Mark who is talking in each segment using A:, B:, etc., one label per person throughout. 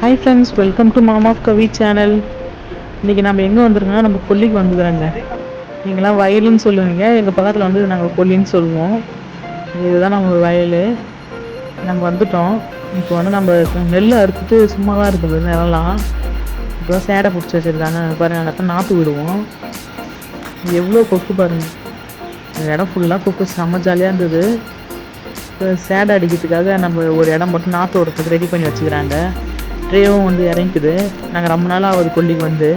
A: Hi friends welcome to mom of Kavi channel இன்றைக்கி நம்ம எங்கே வந்துருக்கோம்னா நம்ம கொல்லிக்கு வந்துக்கிறோங்க நீங்களாம் வயலுன்னு சொல்லுவீங்க. எங்கள் பக்கத்தில் வந்து நாங்கள் கொல்லின்னு சொல்லுவோம். இதுதான் நம்ம வயல். நம்ம வந்துட்டோம். இப்போ வந்து நம்ம நெல் அறுத்துட்டு சும்மா தான் இருக்குது. நிலலாம் இப்போ சேடை பிடிச்சி வச்சுருக்காங்க. பாருங்கள் அங்கே நாற்று விடுவோம். எவ்வளோ கொக்கு பாருங்கள் அந்த இடம் ஃபுல்லாக கொக்கு. செம்ம ஜாலியாக இருந்தது. இப்போ சேடை அடிக்கிறதுக்காக நம்ம ஒரு இடம் மட்டும் நாற்று விடுறதுக்கு ரெடி பண்ணி வச்சுக்கிறாங்க. ட்ரேவும் வந்து இறங்கிக்குது நாங்கள் ரொம்ப நாள் ஆகுது கொல்லிக்கு வந்து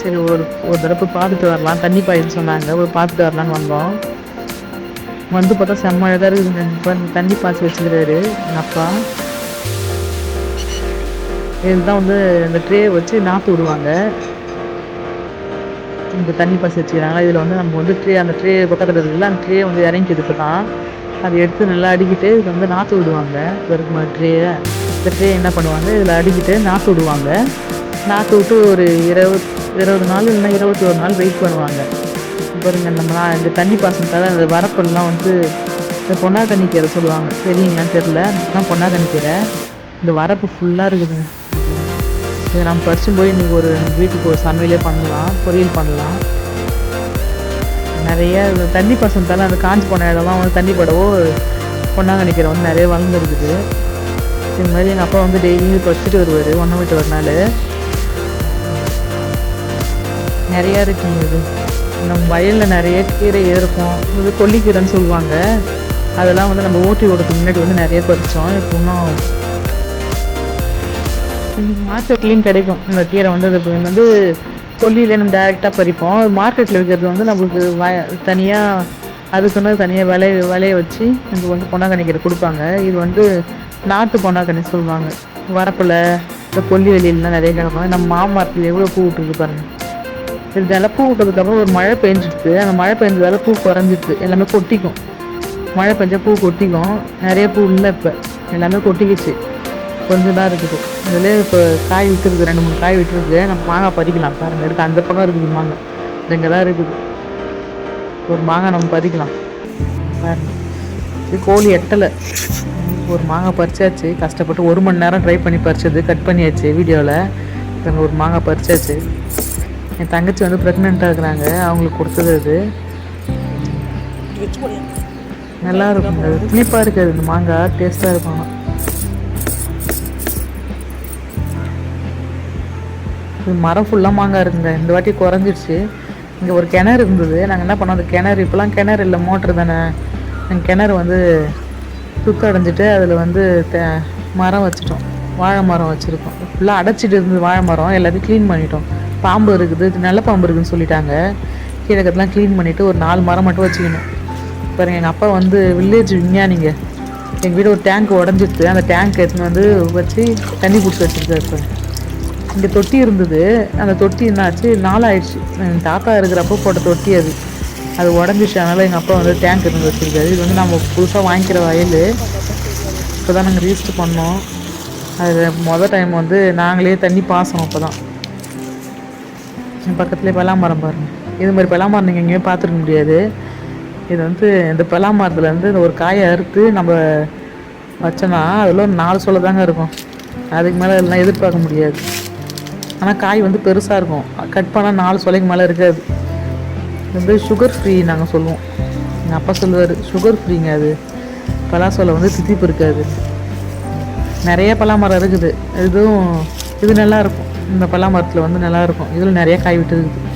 A: சரி ஒரு ஒரு தடவை பார்த்துட்டு வரலாம். தண்ணி பாயின்னு சொன்னாங்க. ஒரு பார்த்துட்டு வரலான்னு வந்தோம். வந்து பார்த்தா செம்ம அழகாக இருக்குது. தண்ணி பாய்ச்சி வச்சுக்கிறாரு எங்கள் அப்பா. இதுதான் வந்து இந்த ட்ரேயை வச்சு நாற்று விடுவாங்க. இந்த தண்ணி பாய்ச்சி வச்சுக்கிறாங்க. இதில் வந்து நம்ம வந்து ட்ரே அந்த ட்ரே பக்கத்தில் இருக்குல்ல அந்த ட்ரே வந்து இறங்கிக்குது இப்போ தான் அதை எடுத்து நல்லா அடிக்கிட்டு இது வந்து நாற்று விடுவாங்க. வெறும் ட்ரேயை. எடுத்துகிட்டு என்ன பண்ணுவாங்க இதில் அடிக்கிட்டு நாற்று விடுவாங்க. நாற்று விட்டு ஒரு இருபது இருபது நாள் இல்லைன்னா இருபத்தி ஒரு நாள் வெயிட் பண்ணுவாங்க. பாருங்க நம்ம இந்த தண்ணி பாசனத்தால் அந்த வரப்பெல்லாம் வந்து இந்த பொன்னா தண்ணி கீரை சொல்லுவாங்க. தெரியுங்களான்னு தெரில தான் பொன்னா தண்ணி கீரை. இந்த வரப்பு ஃபுல்லாக இருக்குதுங்க இதை நம்ம பறிச்சும் போய் இன்றைக்கி ஒரு வீட்டுக்கு ஒரு சமையலே பண்ணலாம் பொரியல் பண்ணலாம். நிறைய தண்ணி பாசனத்தால் அந்த காஞ்சி போன இடம்லாம் வந்து தண்ணி படவோ பொன்னாங்கண்ணி கீரை வந்து நிறைய வளர்ந்துருக்குது. இது மாதிரி எங்கள் அப்பா வந்து டெய்லியும் பறிச்சுட்டு வருவார். ஒன்றை விட்டு ஒரு நாள். நிறையா இருக்குங்க இது. நம்ம வயலில் நிறைய கீரை இருக்கும் இது கொல்லிக்கீரைன்னு சொல்லுவாங்க. அதெல்லாம் வந்து நம்ம ஓட்டி ஓடுறதுக்கு முன்னாடி வந்து நிறைய பறித்தோம் இப்போ இன்னும் மார்க்கெட்லேயும் கிடைக்கும். இந்த கீரை வந்து அது வந்து கொல்லியில் நம்ம டேரெக்டாக பறிப்போம். மார்க்கெட்டில் விற்கிறது வந்து நம்மளுக்கு வ தனியாக அதுக்குன்னு தனியாக விளைய விளைய வச்சு நமக்கு வந்து பொன்னாங்கண்ணி கொடுப்பாங்க. இது வந்து நாட்டு பொன்னாங்கண்ணி சொல்லுவாங்க. வரப்பில் இந்த கொல்லி வெளியிலலாம் நிறைய கிடக்கும். நம்ம மாமரத்தில் எவ்வளோ பூ விட்டுருக்கு பாருங்கள் இது நல்லா பூ விட்டதுக்கப்புறம் ஒரு மழை பெஞ்சிடுது அந்த மழை பெஞ்சதால பூ குறைஞ்சிடுது எல்லாமே கொட்டிக்கும். மழை பெஞ்சால் பூ கொட்டிக்கும். நிறைய பூ இல்லை இப்போ. எல்லாமே கொட்டிக்கிச்சு. கொஞ்சம் தான் இருக்குது. இதில் இப்போ காய் விட்டுருக்கு. ரெண்டு மூணு காய் விட்டுருக்கு. நம்ம மாங்காய் பறிக்கலாம். பாருங்க. இருக்குது அந்த பக்கம் இருக்குது மாங்காய். இங்கே தான் இருக்குது. ஒரு மாங்காய் நம்ம பறிக்கலாம். பாருங்க. இது கோழி எட்டலை. ஒரு மாங்காய் பறிச்சாச்சு. கஷ்டப்பட்டு ஒரு மணி நேரம் ட்ரை பண்ணி பறிச்சது கட் பண்ணியாச்சு வீடியோவில் இப்போ ஒரு மாங்காய் பறிச்சாச்சு. என் தங்கச்சி வந்து ப்ரெக்னெண்ட்டாக இருக்கிறாங்க. அவங்களுக்கு கொடுத்தது அது. நல்லா இருக்கும். அது புளிப்பாக இருக்காது. இந்த மாங்காய் டேஸ்ட்டாக இருக்கும். மரம் ஃபுல்லாக மாங்காய் இருக்குங்க. இந்த வாட்டி குறைஞ்சிருச்சு. இங்கே ஒரு கிணறு இருந்தது. நாங்கள் என்ன பண்ணோம் அந்த கிணறு இப்போலாம் கிணறு இல்லை மோட்ரு தானே. எங்கள் கிணறு வந்து சுத்தடைஞ்சிட்டு அதில் வந்து த மரம் வச்சுட்டோம். வாழை மரம் வச்சுருக்கோம். ஃபுல்லாக அடைச்சிட்டு இருந்தது வாழை மரம். எல்லாத்தையும் க்ளீன் பண்ணிட்டோம். பாம்பு இருக்குது நல்ல பாம்பு இருக்குதுன்னு சொல்லிட்டாங்க. கீழே க்ளீன் பண்ணிவிட்டு ஒரு நாலு மரம் மட்டும் வச்சுக்கணும். இப்போ எங்கள் அப்பா வந்து வில்லேஜ் விஞ்ஞானிங்க. எங்கள் வீடு ஒரு டேங்க் உடஞ்சிருச்சு. அந்த டேங்க் எடுத்துன்னு வந்து வச்சு தண்ணி பிடிச்சி வச்சுருக்காரு இப்போ இங்கே தொட்டி இருந்தது. அந்த தொட்டி என்னாச்சு? நாளாயிடுச்சு. எங்கள் தாத்தா இருக்கிறப்போ போட்ட தொட்டி அது. அது உடஞ்சிச்சு. அதனால் எங்கள் அப்பா வந்து டேங்க் இருந்து வச்சுருக்காரு. இது வந்து நம்ம புதுசாக வாங்கிக்கிற வயல். இப்போ தான் நாங்கள் ரீஸ்ட் பண்ணோம். அது மொதல் டைம் வந்து நாங்களே தண்ணி பாசம் அப்போ தான் பக்கத்துலேயே பலாமரம் பாருங்கள் இது மாதிரி பலாமரம் நீங்கள் எங்கேயுமே பார்த்துருக்க முடியாது. இது வந்து இந்த பலாமரத்துலேருந்து இந்த ஒரு காயை அறுத்து நம்ம வச்சோன்னா அதில் ஒரு நாலு சொல்ல தாங்க இருக்கும். அதுக்கு மேலே எல்லாம் எதிர்பார்க்க முடியாது. ஆனால் காய் வந்து பெருசாக இருக்கும். கட் பண்ணால் நாலு சொலைக்கு மேலே இருக்காது. வந்து சுகர் ஃப்ரீ நாங்கள் சொல்லுவோம். எங்கள் அப்பா சொல்லுவார் சுகர் ஃப்ரீங்க அது. பலாசோலை வந்து தித்திப்பு இருக்காது. நிறைய பலாமரம் இருக்குது. இதுவும் இது நல்லா இருக்கும். இந்த பலாமரத்தில் வந்து நல்லாயிருக்கும் இதில் நிறைய காய் விட்டு இருக்குது.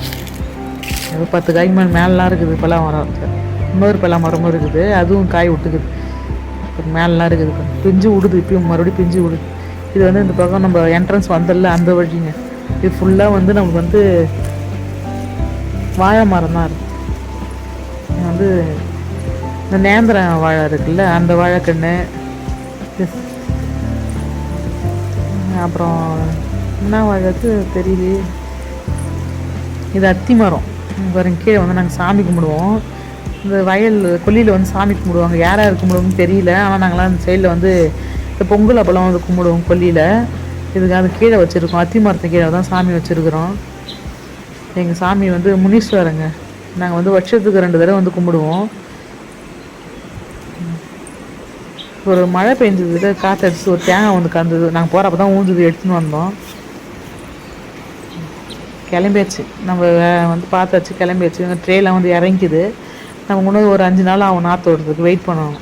A: ஏதோ பத்து காய்க்கு மேலே மேலெலாம் இருக்குது பலாமரத்தில். இன்னொரு பலாமரமும் இருக்குது. அதுவும் காய் விட்டுக்குது அப்புறம் மேலெலாம் இருக்குது. பிஞ்சு விடுது இப்பயும் மறுபடியும் பிஞ்சு விடுது இது வந்து இந்த பக்கம் நம்ம என்ட்ரன்ஸ் வந்துடல அந்த வழிங்க. இது ஃபுல்லாக வந்து நமக்கு வந்து வாழை மரம் தான் இருக்கும் வந்து இந்த நேந்திர வாழை இருக்குல்ல அந்த வாழைக்கன்று அப்புறம் என்ன வாழைக்கு தெரியுது இது அத்தி மரம். வரும் பாருங்க கீழே வந்து நாங்கள் சாமி கும்பிடுவோம். இந்த வயல் கொல்லியில் வந்து சாமி கும்பிடுவாங்க. யார் யார் கும்பிடுவோம்னு தெரியல ஆனால் நாங்களாம் அந்த சைடில் வந்து இந்த பொங்கல் அப்போல்லாம் வந்து கும்பிடுவோம் கொல்லியில். இதுக்காக கீழே வச்சுருக்கோம். அத்தி மரத்து கீழே தான் சாமி வச்சுருக்குறோம். எங்கள் சாமி வந்து முனீஸ்வரங்க நாங்கள் வந்து வருஷத்துக்கு ரெண்டு தடவை வந்து கும்பிடுவோம். ஒரு மழை பெஞ்சதுல காற்றடிச்சு ஒரு தேங்காய் வந்து கந்தது. நாங்கள் போகிறப்ப தான் ஊஞ்சது எடுத்துன்னு வந்தோம். கிளம்பியாச்சு. நம்ம வந்து பார்த்தாச்சு கிளம்பியாச்சு. ட்ரெயிலாம் வந்து இறங்கிக்குது. நம்ம இன்னும் ஒரு அஞ்சு நாள் ஆகும் நாற்று ஓடுறதுக்கு வெயிட் பண்ணணும்